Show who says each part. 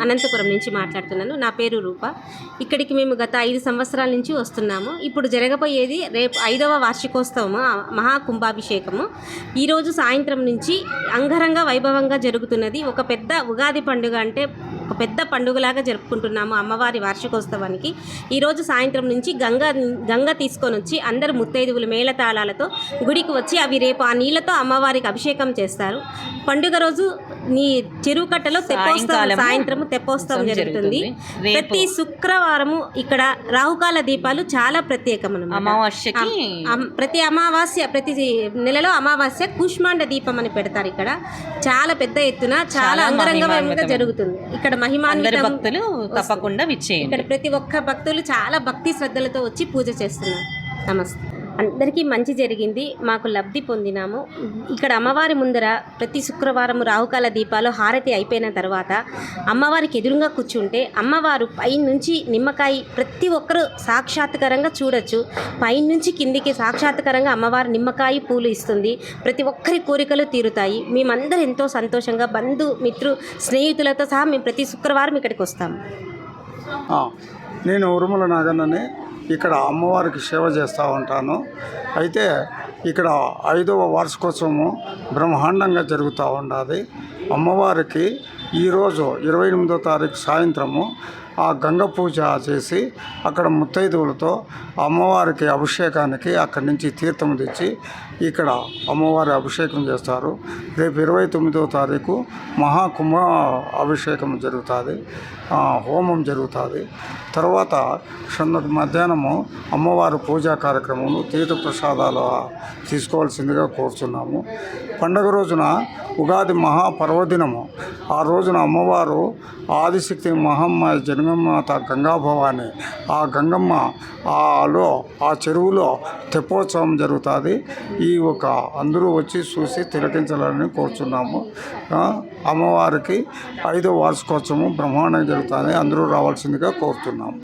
Speaker 1: అనంతపురం నుంచి మాట్లాడుతున్నాను. నా పేరు రూప. ఇక్కడికి మేము గత ఐదు సంవత్సరాల నుంచి వస్తున్నాము. ఇప్పుడు జరగబోయేది రేపు ఐదవ వార్షికోత్సవము మహాకుంభాభిషేకము మహా కుంభాభిషేకము. ఈరోజు సాయంత్రం నుంచి అంగరంగ వైభవంగా జరుగుతున్నది. ఒక పెద్ద ఉగాది పండుగ అంటే ఒక పెద్ద పండుగలాగా జరుపుకుంటున్నాము అమ్మవారి వార్షికోత్సవానికి. ఈరోజు సాయంత్రం నుంచి గంగ గంగ తీసుకొని వచ్చి అందరు ముత్తైదువులు మేళతాళాలతో గుడికి వచ్చి అవి రేపు ఆ నీళ్ళతో అమ్మవారికి అభిషేకం చేస్తారు. పండుగ రోజు నీ చెరువు కట్టలో తెప్పోత్సవం సాయంత్రము తెప్పోత్సవం జరుగుతుంది. ప్రతి శుక్రవారము ఇక్కడ రాహుకాల దీపాలు చాలా ప్రత్యేకమన్నమాట.
Speaker 2: అమావాస్యకి
Speaker 1: అమ్- ప్రతి అమావాస్య ప్రతి నెలలో అమావాస్య కూష్మాండ దీపం అని పెడతారు ఇక్కడ. చాలా పెద్ద ఎత్తున చాలా
Speaker 2: చాలా
Speaker 1: అంగరంగ వైభవంగా
Speaker 2: మహిమాన్వితమైనది.
Speaker 1: జరుగుతుంది. ఇక్కడ మహిమాన్వితం
Speaker 2: భక్తులు తప్పకుండా
Speaker 1: ఇక్కడ ప్రతి ఒక్క భక్తులు చాలా భక్తి శ్రద్ధలతో వచ్చి పూజ చేస్తున్నారు. నమస్తే. అందరికీ మంచి జరిగింది. మాకు లబ్ధి పొందినాము. ఇక్కడ అమ్మవారి ముందర ప్రతి శుక్రవారం రాహుకాల దీపాలు హారతి అయిపోయిన తర్వాత అమ్మవారికి ఎదురుగా కూర్చుంటే అమ్మవారు పైనుంచి నిమ్మకాయ ప్రతి ఒక్కరూ సాక్షాత్కరంగా చూడొచ్చు. పైనుంచి కిందికి సాక్షాత్కరంగా అమ్మవారు నిమ్మకాయ పూలు ఇస్తుంది. ప్రతి ఒక్కరి కోరికలు తీరుతాయి. మేమందరూ ఎంతో సంతోషంగా బంధు మిత్రు స్నేహితులతో సహా మేము ప్రతి శుక్రవారం ఇక్కడికి వస్తాము
Speaker 3: నేను ఉరుముల నాగన్నని. ఇక్కడ అమ్మవారికి సేవ చేస్తూ ఉంటాను. అయితే ఇక్కడ ఐదవ వార్షికోత్సవము బ్రహ్మాండంగా జరుగుతూ ఉన్నది అమ్మవారికి ఈరోజు ఇరవై ఎనిమిదో తారీఖు సాయంత్రము ఆ గంగ పూజ చేసి అక్కడ ముత్తైదువులతో అమ్మవారికి అభిషేకానికి అక్కడి నుంచి తీర్థం తెచ్చి ఇక్కడ అమ్మవారి అభిషేకం చేస్తారు. రేపు ఇరవై తొమ్మిదో తారీఖు మహాకుంభ అభిషేకం జరుగుతుంది. హోమం జరుగుతుంది. తర్వాత సన్నటి మధ్యాహ్నము అమ్మవారి పూజా కార్యక్రమము తీర్థ ప్రసాదాలు తీసుకోవాల్సిందిగా కోరుతున్నాము పండగ రోజున ఉగాది మహాపర్వ పర్వదినము ఆ రోజున అమ్మవారు ఆదిశక్తి మహమ్మ జనగమ్మత గంగాభవాని ఆ గంగమ్మ ఆలో ఆ చెరువులో తెప్పోత్సవం జరుగుతుంది. ఈ ఒక అందరూ వచ్చి చూసి తిలకించాలని కోరుచున్నాము. అమ్మవారికి ఐదో వార్షికోత్సవం బ్రహ్మాండంగా జరుగుతుంది అందరూ రావాల్సిందిగా కోరుతున్నాము.